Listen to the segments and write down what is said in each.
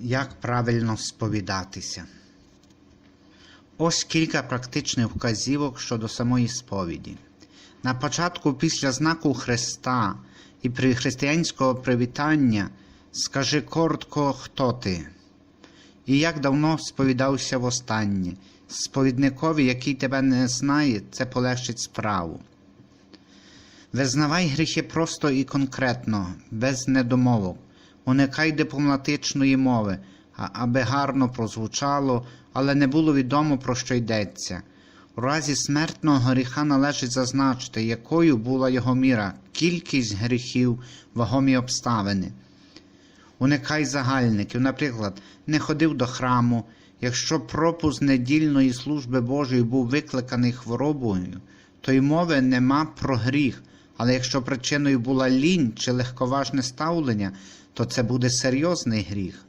Як правильно сповідатися? Ось кілька практичних вказівок щодо самої сповіді. На початку, після знаку Христа і при християнського привітання скажи коротко, хто ти і як давно сповідався востаннє. Сповідникові, який тебе не знає, це полегшить справу. Визнавай гріхи просто і конкретно, без недомовок. Уникай дипломатичної мови, аби гарно прозвучало, але не було відомо, про що йдеться. У разі смертного гріха належить зазначити, якою була його міра, кількість гріхів, вагомі обставини. Уникай загальників, наприклад, не ходив до храму. Якщо пропуск недільної служби Божої був викликаний хворобою, то й мови нема про гріх. Але якщо причиною була лінь чи легковажне ставлення, то це буде серйозний гріх.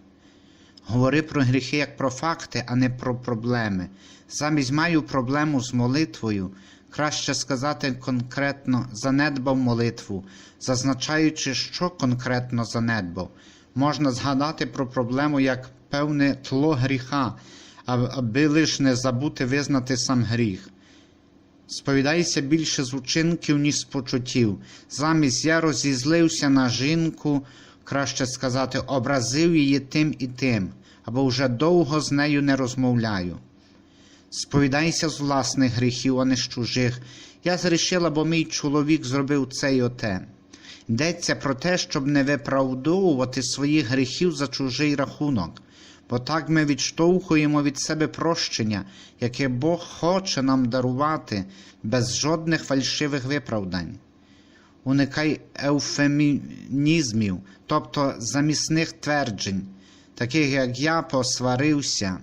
Говори про гріхи як про факти, а не про проблеми. Замість маю проблему з молитвою, краще сказати конкретно занедбав молитву, зазначаючи, що конкретно занедбав. Можна згадати про проблему як певне тло гріха, аби лиш не забути визнати сам гріх. Сповідайся більше з учинків, ніж з почуттів. Замість я розізлився на жінку, краще сказати, образив її тим і тим, або вже довго з нею не розмовляю. Сповідайся з власних гріхів, а не з чужих. Я зрішила, бо мій чоловік зробив це й оте. Йдеться про те, щоб не виправдовувати своїх гріхів за чужий рахунок, бо так ми відштовхуємо від себе прощення, яке Бог хоче нам дарувати без жодних фальшивих виправдань. Уникай еуфемінізмів, тобто замісних тверджень, таких як я посварився.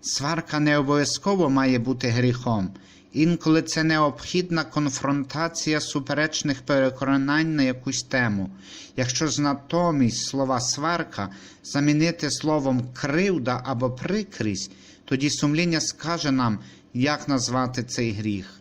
Сварка не обов'язково має бути гріхом. Інколи це необхідна конфронтація суперечних переконань на якусь тему. Якщо ж натомість слова сварка замінити словом кривда або прикрість, тоді сумління скаже нам, як назвати цей гріх.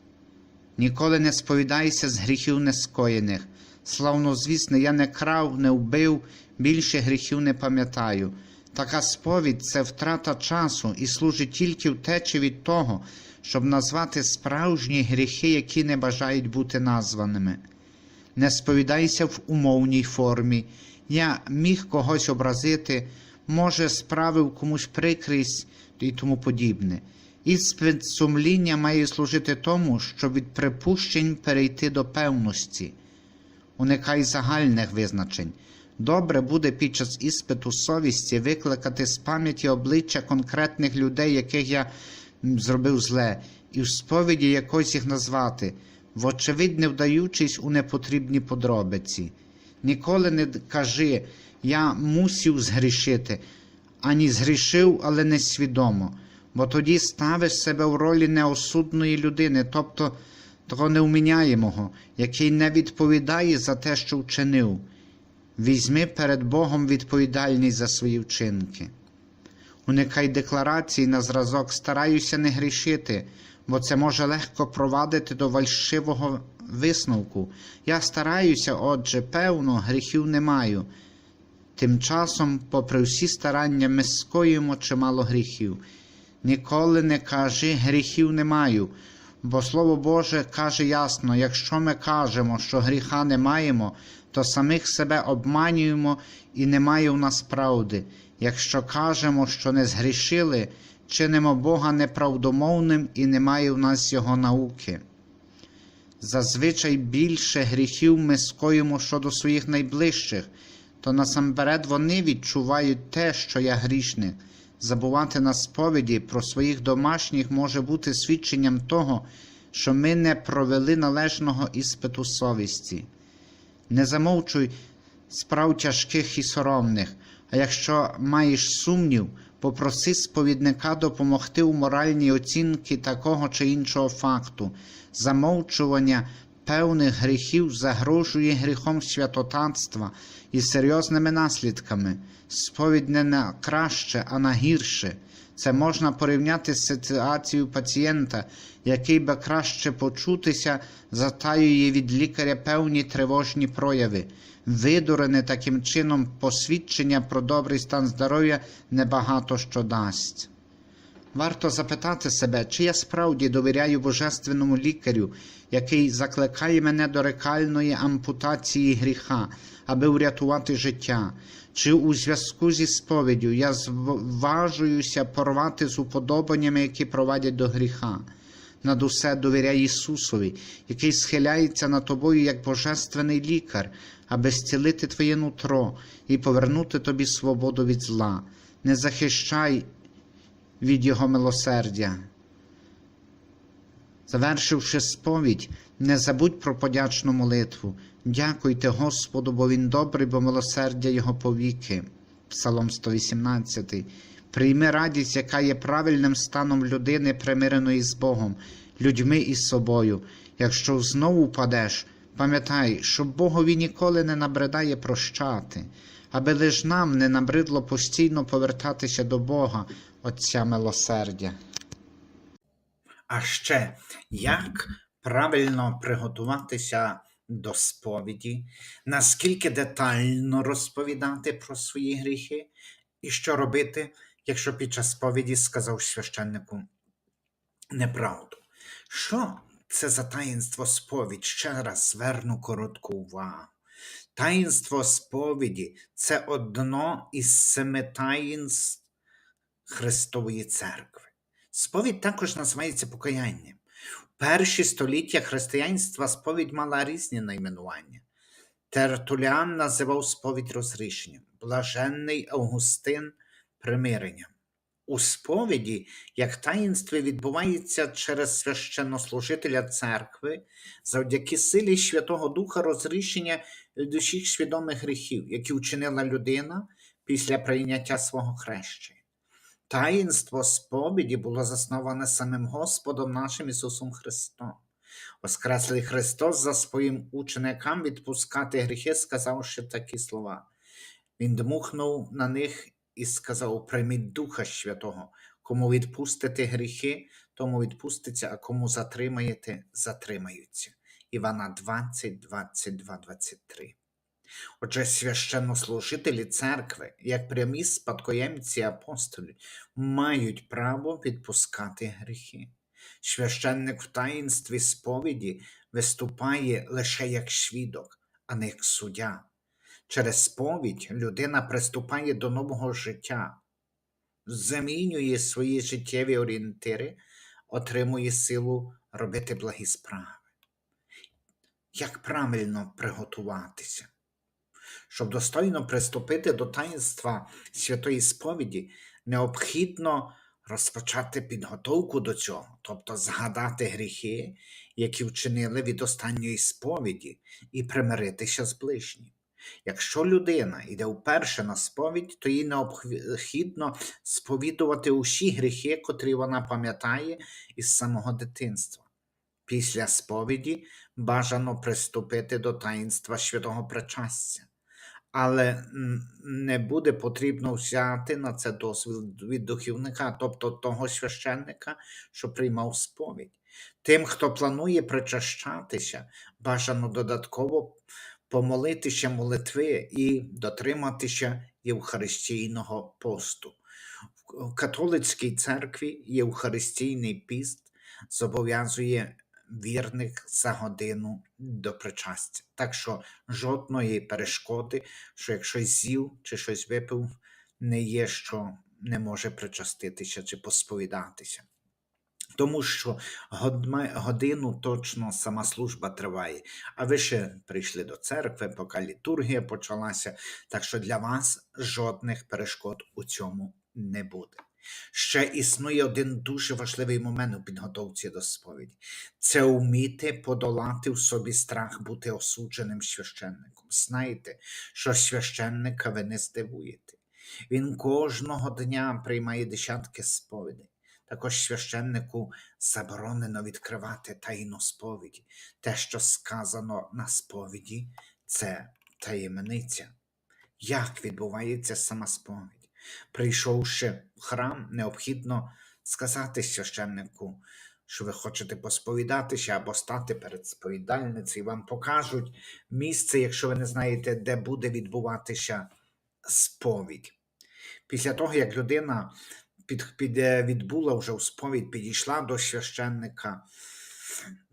Ніколи не сповідайся з гріхів нескоєних. Славно звісне, я не крав, не вбив, більше гріхів не пам'ятаю. Така сповідь це втрата часу і служить тільки втечі від того, щоб назвати справжні гріхи, які не бажають бути названими. Не сповідайся в умовній формі. Я міг когось образити, може, справив комусь прикрість і тому подібне. Іспит сумління має служити тому, щоб від припущень перейти до певності. Уникай загальних визначень. Добре буде під час іспиту совісті викликати з пам'яті обличчя конкретних людей, яких я зробив зле, і в сповіді якось їх назвати, вочевидь не вдаючись у непотрібні подробиці. Ніколи не кажи, я мусів згрішити, ані згрішив, але несвідомо, бо тоді ставиш себе в ролі неосудної людини, тобто того неуміняємого, який не відповідає за те, що вчинив. Візьми перед Богом відповідальність за свої вчинки. Уникай декларацій на зразок, стараюся не грішити, бо це може легко провадити до фальшивого висновку. Я стараюся, отже, певно, гріхів не маю. Тим часом, попри всі старання, ми скоїмо чимало гріхів. Ніколи не кажи гріхів не маю, бо Слово Боже каже ясно: якщо ми кажемо, що гріха не маємо, то самих себе обманюємо і немає в нас правди. Якщо кажемо, що не згрішили, чинимо Бога неправдомовним і немає в нас Його науки. Зазвичай більше гріхів ми скоїмо щодо своїх найближчих, то насамперед вони відчувають те, що я грішник. Забувати на сповіді про своїх домашніх може бути свідченням того, що ми не провели належного іспиту совісті. Не замовчуй справ тяжких і соромних, а якщо маєш сумнів, попроси сповідника допомогти у моральній оцінці такого чи іншого факту. Замовчування певних гріхів загрожує гріхом святотатства і серйозними наслідками. Сповідь не на краще, а на гірше. Це можна порівняти з ситуацією пацієнта, який би краще почутися, затаює від лікаря певні тривожні прояви. Видурене таким чином посвідчення про добрий стан здоров'я небагато що дасть. Варто запитати себе, чи я справді довіряю божественному лікарю, який закликає мене до рекальної ампутації гріха, аби врятувати життя, чи у зв'язку зі сповіддю я зважуюся порвати з уподобаннями, які провадять до гріха. Над усе довіряй Ісусові, який схиляється над тобою як божественний лікар, аби зцілити твоє нутро і повернути тобі свободу від зла. Не захищай від Його милосердя. Завершивши сповідь, не забудь про подячну молитву. Дякуйте Господу, бо Він добрий, бо милосердя Його повіки. Псалом 118. Прийми радість, яка є правильним станом людини, примиреної з Богом, людьми і собою. Якщо знову впадеш, пам'ятай, що Богові ніколи не набридає прощати, аби лиш нам не набридло постійно повертатися до Бога, Отця милосердя. А ще як правильно приготуватися до сповіді, наскільки детально розповідати про свої гріхи, і що робити, якщо під час сповіді сказав священнику неправду. Що це за таїнство сповідь? Ще раз зверну коротку увагу. Таїнство сповіді це одно із семи таїнств Христової церкви. Сповідь також називається покаянням. В перші століття християнства сповідь мала різні найменування. Тертуліан називав сповідь розрішенням, блаженний Августин примиренням. У сповіді, як таїнстві, відбувається через священнослужителя церкви завдяки силі Святого Духа розрішення усіх свідомих гріхів, які вчинила людина після прийняття свого хрещення. Таїнство сповіді було засноване самим Господом нашим Ісусом Христом. Воскреслий Христос за своїм ученикам відпускати гріхи, сказавши такі слова. Він дмухнув на них і сказав: Прийміть Духа Святого, кому відпустите гріхи, тому відпуститься, а кому затримаєте, затримаються. Івана 20, 22, 23. Отже, священнослужителі церкви, як прямі спадкоємці апостолів, мають право відпускати гріхи. Священник в таїнстві сповіді виступає лише як свідок, а не як суддя. Через сповідь людина приступає до нового життя, замінює свої життєві орієнтири, отримує силу робити благі справи. Як правильно приготуватися? Щоб достойно приступити до таїнства святої сповіді, необхідно розпочати підготовку до цього, тобто згадати гріхи, які вчинили від останньої сповіді, і примиритися з ближнім. Якщо людина йде вперше на сповідь, то їй необхідно сповідувати усі гріхи, котрі вона пам'ятає із самого дитинства. Після сповіді бажано приступити до таїнства святого причастя але не буде потрібно взяти на це дозвіл від духівника, тобто того священника, що приймав сповідь. Тим, хто планує причащатися, бажано додатково помолитися молитви і дотриматися Євхаристійного посту. В католицькій церкві Євхаристійний піст зобов'язує вірних за годину до причастя. Так що жодної перешкоди, що якщо з'їв чи щось випив, не є, що не може причаститися чи посповідатися. Тому що годину точно сама служба триває, а ви ще прийшли до церкви, поки літургія почалася, так що для вас жодних перешкод у цьому не буде. Ще існує один дуже важливий момент у підготовці до сповіді це вміти подолати в собі страх бути осудженим священником. Знаєте, що священника ви не здивуєте. Він кожного дня приймає десятки сповідей. Також священнику заборонено відкривати таїну сповіді. Те, що сказано на сповіді, це таємниця. Як відбувається сама сповідь? Прийшовши в храм, необхідно сказати священнику, що ви хочете посповідатися або стати перед сповідальницею. Вам покажуть місце, якщо ви не знаєте, де буде відбуватися сповідь. Після того, як людина під, під, е, відбула вже у сповідь, підійшла до священника,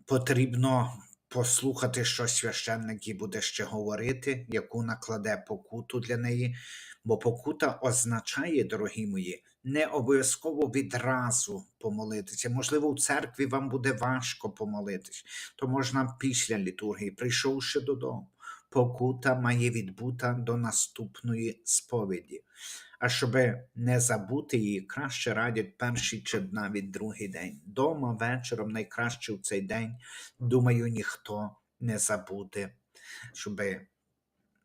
потрібно послухати, що священник їй буде ще говорити, яку накладе покуту для неї. Бо покута означає, дорогі мої, не обов'язково відразу помолитися. Можливо, у церкві вам буде важко помолитись, то можна після літургії, прийшовши додому. Покута має відбута до наступної сповіді. А щоб не забути її, краще радять перший чи навіть другий день. Дома вечором найкраще в цей день, думаю, ніхто не забуде, щоб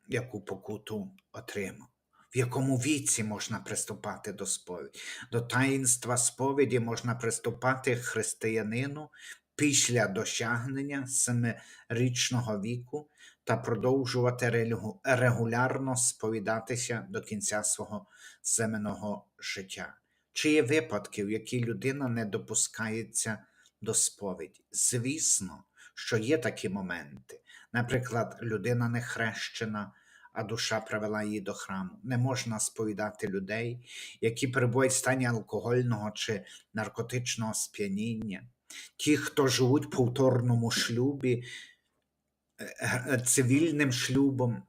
яку покуту отримав. В якому віці можна приступати до сповіді? До таїнства сповіді можна приступати християнину після досягнення семирічного віку та продовжувати регулярно сповідатися до кінця свого земного життя. Чи є випадки, в які людина не допускається до сповіді? Звісно, що є такі моменти. Наприклад, людина не хрещена, а душа привела її до храму. Не можна сповідати людей, які перебувають в стані алкогольного чи наркотичного сп'яніння. Ті, хто живуть в повторному шлюбі, е, е, цивільним шлюбом,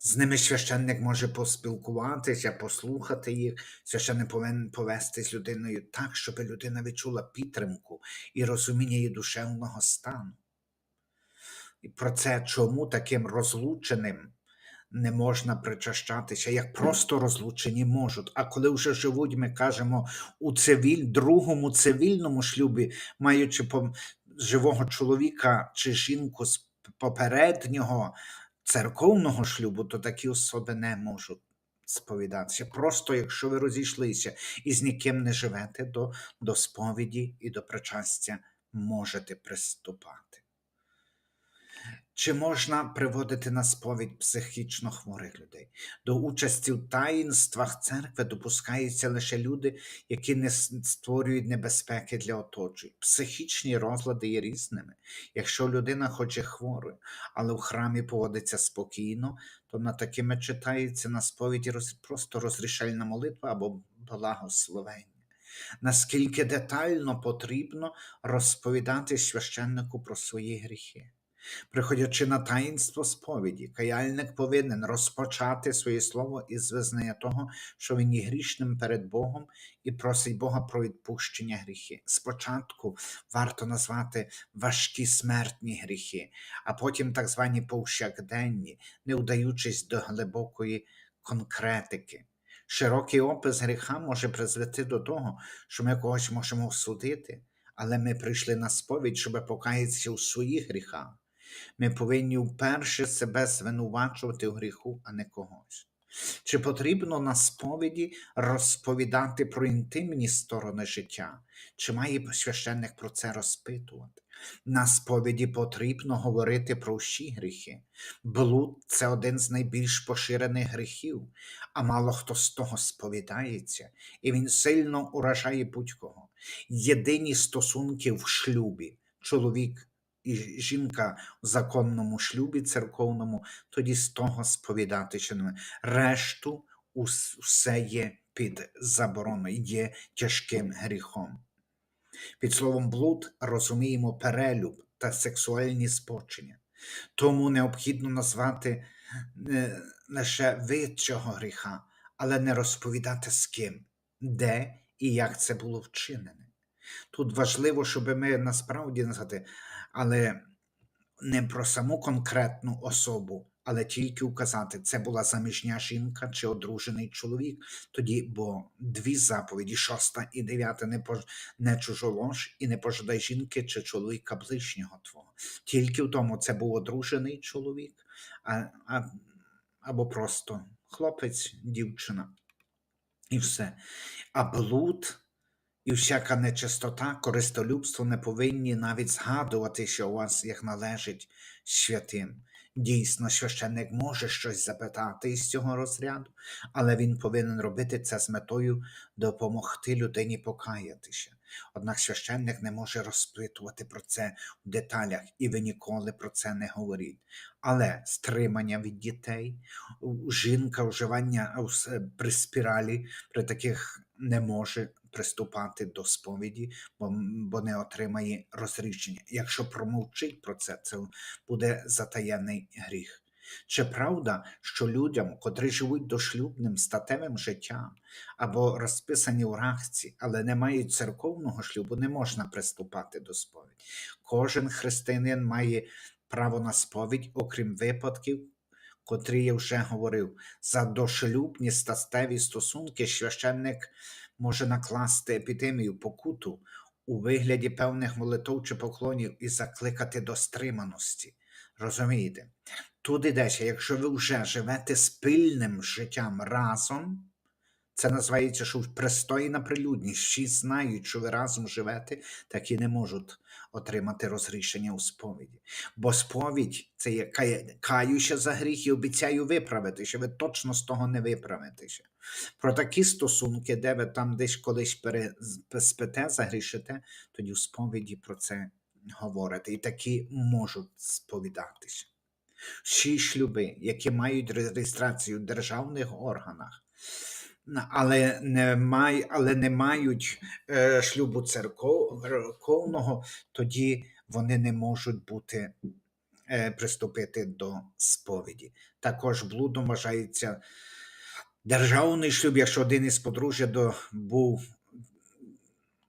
з ними священник може поспілкуватися, послухати їх. Священник повинен повести з людиною так, щоб людина відчула підтримку і розуміння її душевного стану. І про це, чому таким розлученим не можна причащатися, як просто розлучені можуть. А коли вже живуть, ми кажемо у цивіль, другому цивільному шлюбі, маючи пом- живого чоловіка чи жінку з попереднього церковного шлюбу, то такі особи не можуть сповідатися. Просто якщо ви розійшлися і з ніким не живете, до, до сповіді і до причастя можете приступати. Чи можна приводити на сповідь психічно хворих людей? До участі в таїнствах церкви допускаються лише люди, які не створюють небезпеки для оточуючих. Психічні розлади є різними. Якщо людина хоч і хворою, але в храмі поводиться спокійно, то на такими читається на сповіді просто розрішальна молитва або благословення. Наскільки детально потрібно розповідати священнику про свої гріхи. Приходячи на таїнство сповіді, каяльник повинен розпочати своє слово із визнання того, що він є грішним перед Богом і просить Бога про відпущення гріхи. Спочатку варто назвати важкі смертні гріхи, а потім так звані повсякденні, не вдаючись до глибокої конкретики. Широкий опис гріха може призвести до того, що ми когось можемо осудити, але ми прийшли на сповідь, щоб покаятися у своїх гріхах. Ми повинні вперше себе звинувачувати у гріху, а не когось. Чи потрібно на сповіді розповідати про інтимні сторони життя? Чи має священник про це розпитувати? На сповіді потрібно говорити про всі гріхи. Блуд це один з найбільш поширених гріхів, а мало хто з того сповідається, і він сильно уражає будь-кого. Єдині стосунки в шлюбі, чоловік і жінка в законному шлюбі церковному, тоді з того сповідатися. не. Решту ус- все є під забороною, є тяжким гріхом. Під словом блуд розуміємо перелюб та сексуальні збочення. Тому необхідно назвати лише вид цього гріха, але не розповідати з ким, де і як це було вчинене. Тут важливо, щоб ми насправді назвати, але не про саму конкретну особу, але тільки указати, це була заміжня жінка чи одружений чоловік. Тоді, бо дві заповіді, шоста і дев'ята, не, пож... не чужолож і не пожадай жінки чи чоловіка ближнього твого. Тільки в тому це був одружений чоловік, а, а, або просто хлопець, дівчина. І все. А блуд і всяка нечистота, користолюбство не повинні навіть згадувати, що у вас як належить святим. Дійсно, священник може щось запитати із цього розряду, але він повинен робити це з метою допомогти людині покаятися. Однак священник не може розпитувати про це в деталях, і ви ніколи про це не говоріть. Але стримання від дітей, жінка вживання при спіралі при таких не може приступати до сповіді, бо, бо не отримає розрішення. Якщо промовчить про це, це буде затаєний гріх. Чи правда, що людям, котрі живуть дошлюбним статевим життям або розписані у рахці, але не мають церковного шлюбу, не можна приступати до сповіді? Кожен християнин має право на сповідь, окрім випадків, котрі я вже говорив. За дошлюбні статеві стосунки священник може накласти епідемію покуту у вигляді певних молитов чи поклонів і закликати до стриманості. Розумієте? Тут йдеться, якщо ви вже живете спільним життям разом, це називається, що пристойна прилюдність. Всі знають, що ви разом живете, так і не можуть отримати розрішення у сповіді. Бо сповідь це є каюся за гріх і обіцяю виправитися. Ви точно з того не виправитеся. Про такі стосунки, де ви там десь колись пере- з- спите, загрішите, тоді в сповіді про це говорите. І такі можуть сповідатися. Всі шлюби, які мають реєстрацію в державних органах, на- але не, май, але не мають е, шлюбу церковного, тоді вони не можуть бути е, приступити до сповіді. Також блудом вважається державний шлюб, якщо один із подружжя був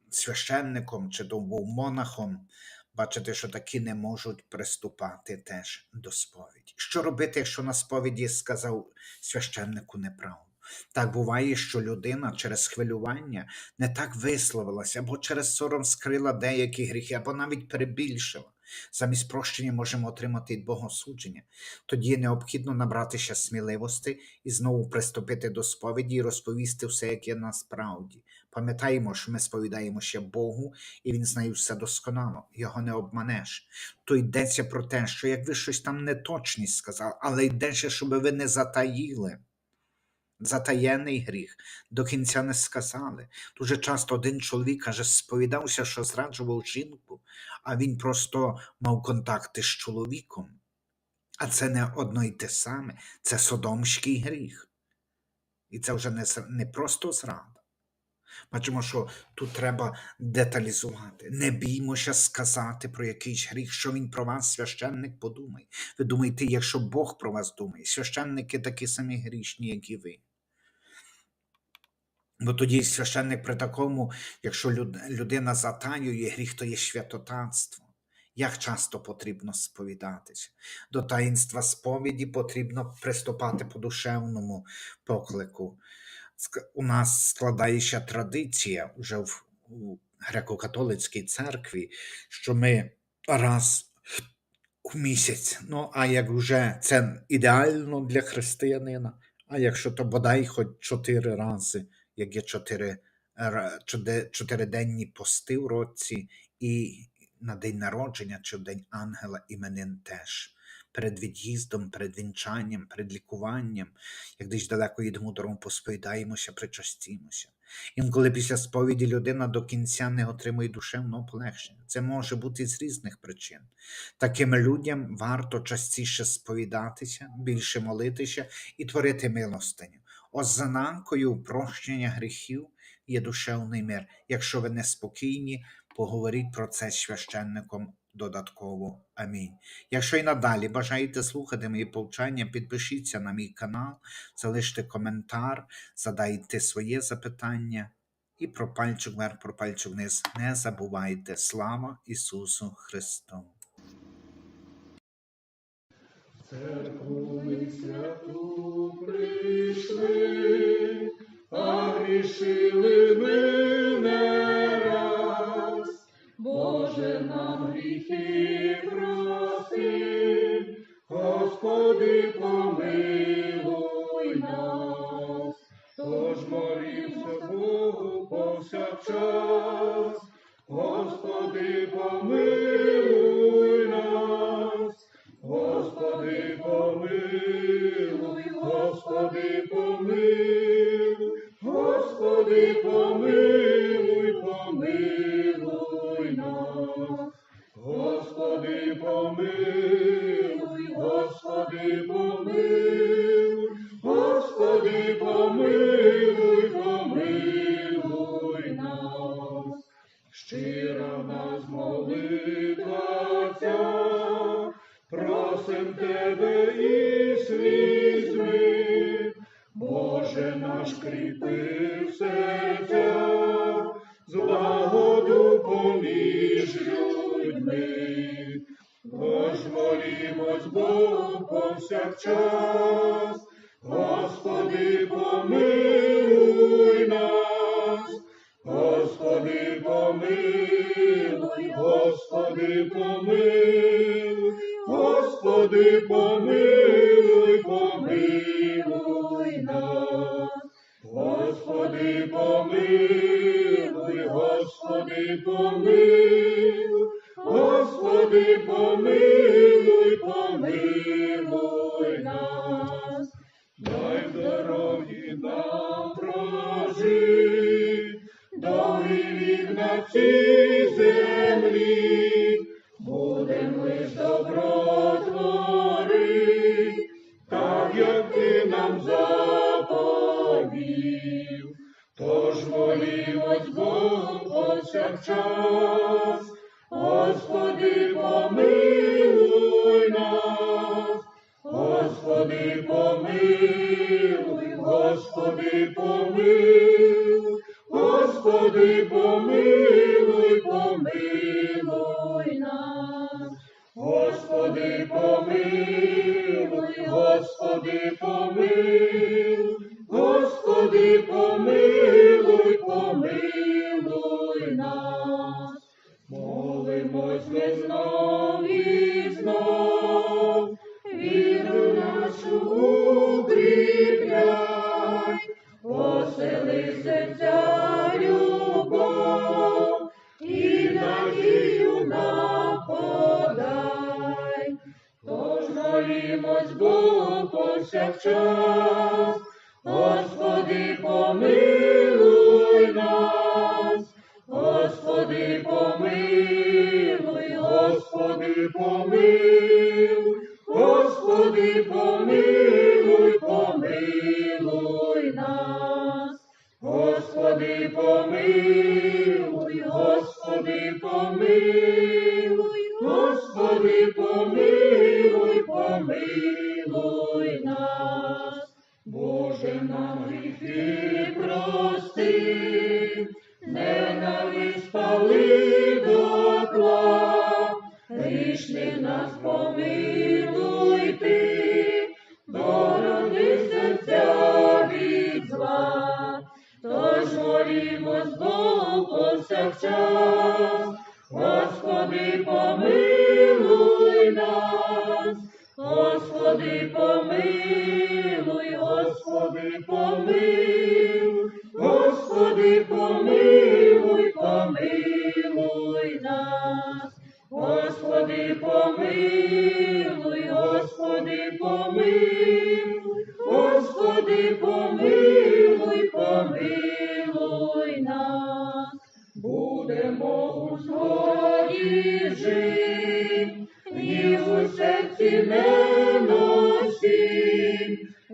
священником чи був монахом. Бачите, що такі не можуть приступати теж до сповіді. Що робити, якщо на сповіді сказав священнику неправду? Так буває, що людина через хвилювання не так висловилася, або через сором скрила деякі гріхи, або навіть перебільшила. Замість прощення можемо отримати від богосудження. Тоді необхідно набратися сміливості і знову приступити до сповіді і розповісти все, як є насправді. Пам'ятаємо, що ми сповідаємося Богу, і Він знає все досконало, його не обманеш. То йдеться про те, що як ви щось там неточність сказали, але йдеться, щоб ви не затаїли. Затаєний гріх до кінця не сказали. Дуже часто один чоловік каже, сповідався, що зраджував жінку, а він просто мав контакти з чоловіком. А це не одно й те саме, це содомський гріх. І це вже не, не просто зрада. Бачимо, що тут треба деталізувати. Не біймося сказати про якийсь гріх, що він про вас, священник, подумає. Ви думаєте, якщо Бог про вас думає, священники такі самі грішні, як і ви. Бо тоді священник при такому, якщо люд- людина затаює гріх, то є святотатство. Як часто потрібно сповідатися? До таїнства сповіді потрібно приступати по душевному поклику. У нас складається традиція вже в греко-католицькій церкві, що ми раз у місяць. Ну, а як вже це ідеально для християнина, а якщо то бодай хоч чотири рази, як є чотири, чотириденні пости в році, і на день народження чи в день ангела іменин теж. Перед від'їздом, перед вінчанням, перед лікуванням, як десь далеко їдемо дорогу, посповідаємося, причастімося. Інколи після сповіді людина до кінця не отримує душевного полегшення. Це може бути з різних причин. Таким людям варто частіше сповідатися, більше молитися і творити милостиню. Ознакою прощення гріхів є душевний мир. Якщо ви неспокійні, поговоріть про це з священником додатково. Амінь. Якщо і надалі бажаєте слухати мої повчання, підпишіться на мій канал, залиште коментар, задайте своє запитання і про пальчик вверх, про пальчик вниз. Не забувайте. Слава Ісусу Христу! церкву ми святу прийшли, а грішили ми не раз, Боже нам гріхи проси, Господи помилуй нас, тож молімся Богу повсякчас, Господи помилуй. Господи, помилуй, Господи, помилуй, помилуй нас, Господи, помилуй. наш кріпи серця, злагоду поміж людьми, Тож молімось Богу повсякчас, Господи, помилуй нас, Господи, помилуй, Господи, помилуй, Господи, помилуй, помилуй нас. you. молимось Богу час, Господи помилуй.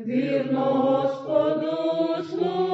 вірно Господу служу.